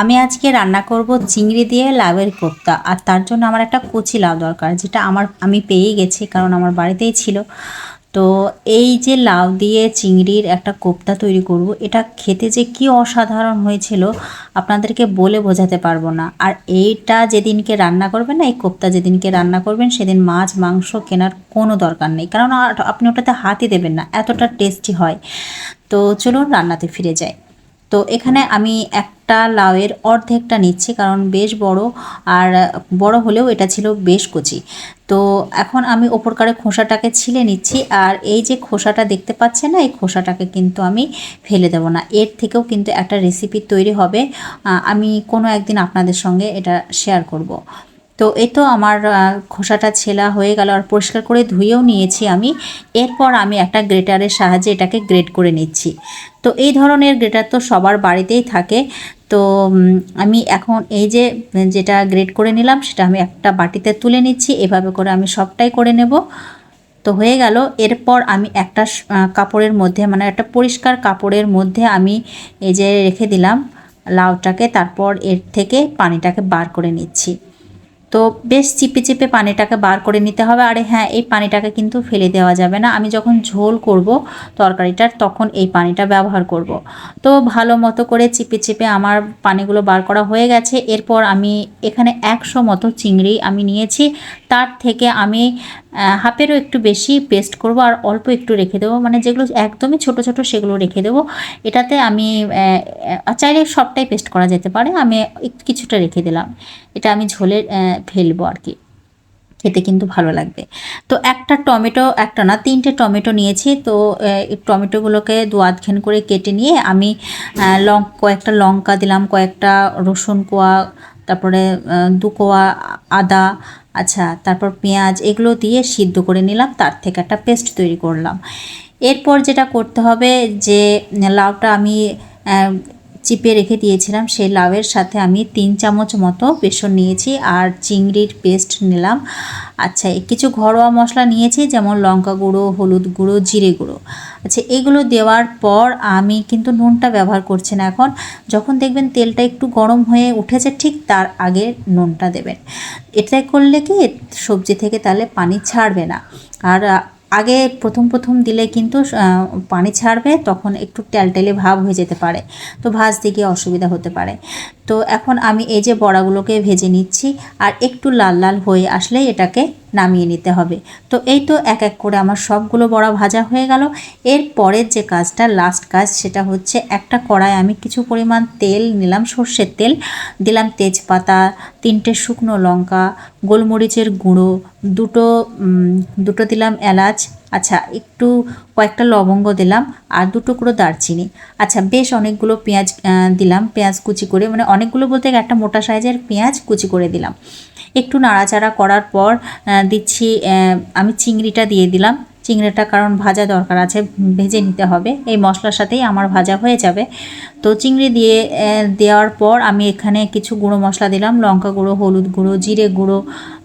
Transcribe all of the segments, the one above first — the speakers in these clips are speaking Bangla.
আমি আজকে রান্না করব চিংড়ি দিয়ে লাভের কোপ্তা। আর তার জন্য আমার একটা কচি লাউ দরকার, যেটা আমার, আমি পেয়েই গেছি, কারণ আমার বাড়িতেই ছিল। তো এই যে লাউ দিয়ে চিংড়ির একটা কোপ্তা তৈরি করব, এটা খেতে যে কি অসাধারণ হয়েছিল আপনাদেরকে বলে বোঝাতে পারব না। আর এইটা যেদিনকে রান্না করবেন না, এই কোপ্তা যেদিনকে রান্না করবেন, সেদিন মাছ, মাংস কেনার কোনো দরকার নেই। কারণ আপনি ওটাতে হাতই দেবেন না, এতটা টেস্টি হয়। তো চলুন রান্নাতে ফিরে যাই। তো এখানে আমি একটা লাউয়ের অর্ধেকটা নিচ্ছি, কারণ বেশ বড় আর বড় হলেও এটা ছিল বেশ কচি। তো এখন আমি ওপরকারে খোসাটাকে ছিলে নিচ্ছি আর এই যে খোসাটা দেখতে পাচ্ছেন না, এই খোসাটাকে কিন্তু আমি ফেলে দেবো না। এর থেকেও কিন্তু একটা রেসিপি তৈরি হবে। আমি কোনো একদিন আপনাদের সঙ্গে এটা শেয়ার করব। তো এ তো আমার খোসাটা ছেলা হয়ে গেল আর পরিষ্কার করে ধুয়েও নিয়েছি আমি। এরপর আমি একটা গ্রেটারের সাহায্যে এটাকে গ্রেট করে নিচ্ছি। তো এই ধরনের গ্রেটার তো সবার বাড়িতেই থাকে। তো আমি এখন এই যে, যেটা গ্রেট করে নিলাম সেটা আমি একটা বাটিতে তুলে নিচ্ছি। এভাবে করে আমি সবটাই করে নেব। তো হয়ে গেল। এরপর আমি একটা কাপড়ের মধ্যে মানে একটা পরিষ্কার কাপড়ের মধ্যে আমি এই যে রেখে দিলাম লাউটাকে। তারপর এর থেকে পানিটাকে বার করে নিচ্ছি। তো বেশ চিপে চিপে পানিটাকে বার করে নিতে হবে। আরে হ্যাঁ এই পানিটাকে কিন্তু ফেলে দেওয়া যাবে না। আমি যখন ঝোল করব তরকারিটার, তখন এই পানিটা ব্যবহার করব। তো ভালো মতো করে চিপে চিপে আমার পানিগুলো বার করা হয়ে গেছে। এরপর আমি এখানে একশো মতো চিংড়ি আমি নিয়েছি। তার থেকে আমি হাফেরও একটু বেশি পেস্ট করব আর অল্প একটু রেখে দেবো। মানে যেগুলো একদমই ছোট ছোট সেগুলো রেখে দেবো। এটাতে আমি চাইলে সবটাই পেস্ট করা যেতে পারে। আমি কিছুটা রেখে দিলাম। এটা আমি ঝোলে ফেলব আর কি। খেতে কিন্তু ভালো লাগবে। তো একটা টমেটো, একটা না, তিনটে টমেটো নিয়েছি। তো টমেটোগুলোকে দু আধখান করে কেটে নিয়ে আমি লং, কয়েকটা লঙ্কা দিলাম, কয়েকটা রসুন কোয়া তারপরে দুকোয়া আদা আচ্ছা তারপর পেঁয়াজ, এগুলো দিয়ে সিদ্ধ করে নিলাম, তার থেকে একটা পেস্ট তৈরি করলাম। এরপর যেটা করতে হবে যে, লাউটা আমি চিপে রেখে দিয়েছিলাম। সেই লাউয়ের সাথে আমি তিন চামচ মতো বেসন নিয়েছি আর চিংড়ির পেস্ট নিলাম। আচ্ছা কিছু ঘরোয়া মশলা নিয়েছি, যেমন লঙ্কা গুঁড়ো, হলুদ গুঁড়ো, জিরে গুঁড়ো। আচ্ছা এগুলো দেওয়ার পর আমি কিন্তু নুনটা ব্যবহার করছি না এখন। যখন দেখবেন তেলটা একটু গরম হয়ে উঠেছে, ঠিক তার আগে নুনটা দেবেন। এটা করলে কি সবজি থেকে তাহলে পানি ছাড়বে না। আর আগে প্রথম প্রথম দিলে কিন্তু পানি ছাড়বে, তখন একটু টেলটেলে ভাব হয়ে যেতে পারে। তো ভাজতে গিয়ে অসুবিধা হতে পারে। তো এখন আমি এই যে বড়াগুলোকে ভেজে নিচ্ছি, আর একটু লাল লাল হয়ে আসলেই এটাকে নামিয়ে নিতে হবে। তো এই তো এক এক করে আমার সবগুলো বড়া ভাজা হয়ে গেল। এর পরের যে কাজটা লাস্ট কাজ, সেটা হচ্ছে একটা কড়াই আমি কিছু পরিমাণ তেল নিলাম, সর্ষের তেল। দিলাম তেজপাতা, তিনটে শুকনো লঙ্কা, গোলমরিচের গুঁড়ো, দুটো দুটো দিলাম এলাচ। আচ্ছা একটু কয়েকটা লবঙ্গ দিলাম আর দু টুকরো দারচিনি। আচ্ছা বেশ অনেকগুলো পেঁয়াজ দিলাম। পেঁয়াজ কুচি করে মানে অনেকগুলো বলতে একটা মোটা সাইজের পেঁয়াজ কুচি করে দিলাম। একটু নাড়াচাড়া করার পর দিচ্ছি আমি চিংড়িটা দিয়ে দিলাম। চিংড়িটা কারণ ভাজা দরকার আছে, ভেজে নিতে হবে। এই মশলার সাথেই আমার ভাজা হয়ে যাবে। তো চিংড়ি দিয়ে দেওয়ার পর আমি এখানে কিছু গুঁড়ো মশলা দিলাম। লঙ্কা গুঁড়ো, হলুদ গুঁড়ো, জিরে গুঁড়ো,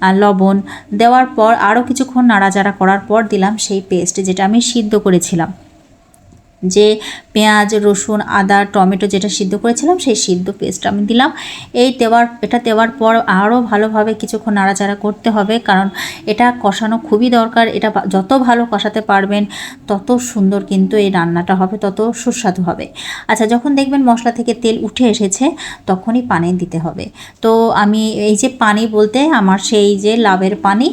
আর লবণ। দেওয়ার পর আরও কিছুক্ষণ নাড়াচাড়া করার পর দিলাম সেই পেস্ট যেটা আমি সিদ্ধ করেছিলাম। যে পেঁয়াজ, রসুন, আদা, টমেটো যেটা সিদ্ধ করেছিলাম, সেই সিদ্ধ পেস্ট আমি দিলাম। এই দেওয়ার, এটা দেওয়ার পর আরও ভালোভাবে কিছুক্ষণ নাড়াচাড়া করতে হবে, কারণ এটা কষানো খুবই দরকার। এটা যত ভালো কষাতে পারবেন, তত সুন্দর কিন্তু এই রান্নাটা হবে, তত সুস্বাদু হবে। আচ্ছা যখন দেখবেন মশলা থেকে তেল উঠে এসেছে, তখনই পানি দিতে হবে। তো আমি এই যে পানি বলতে, আমার সেই যে লাভের পানি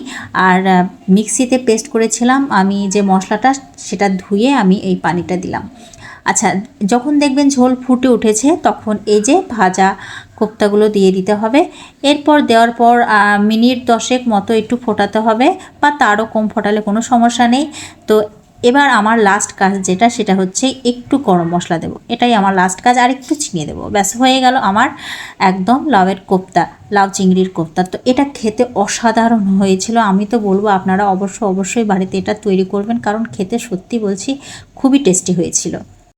আর মিক্সিতে পেস্ট করেছিলাম, আমি যে মশলাটা সেটা ধুয়ে আমি এই পানিটা দিলাম। আচ্ছা যখন দেখবেন ঝোল ফুটে উঠেছে, তখন এই যে ভাজা কোপ্তাগুলো দিয়ে দিতে হবে। এরপর দেওয়ার পর মিনিট দশেক মতো একটু ফোটাতে হবে, বা তারও কম ফোটালে কোনো সমস্যা নেই। তো এবার আমার লাস্ট কাজ যেটা, সেটা হচ্ছে একটু গরম মশলা দেবো। এটাই আমার লাস্ট কাজ, আর একটু চিনিয়ে দেবো। ব্যাস, হয়ে গেল আমার একদম লাউয়ের কোপ্তা লাউ চিংড়ির কোপ্তা। তো এটা খেতে অসাধারণ হয়েছিল। আমি তো বলব, আপনারা অবশ্য অবশ্যই বাড়িতে এটা তৈরি করবেন, কারণ খেতে সত্যি বলছি খুবই টেস্টি হয়েছিল।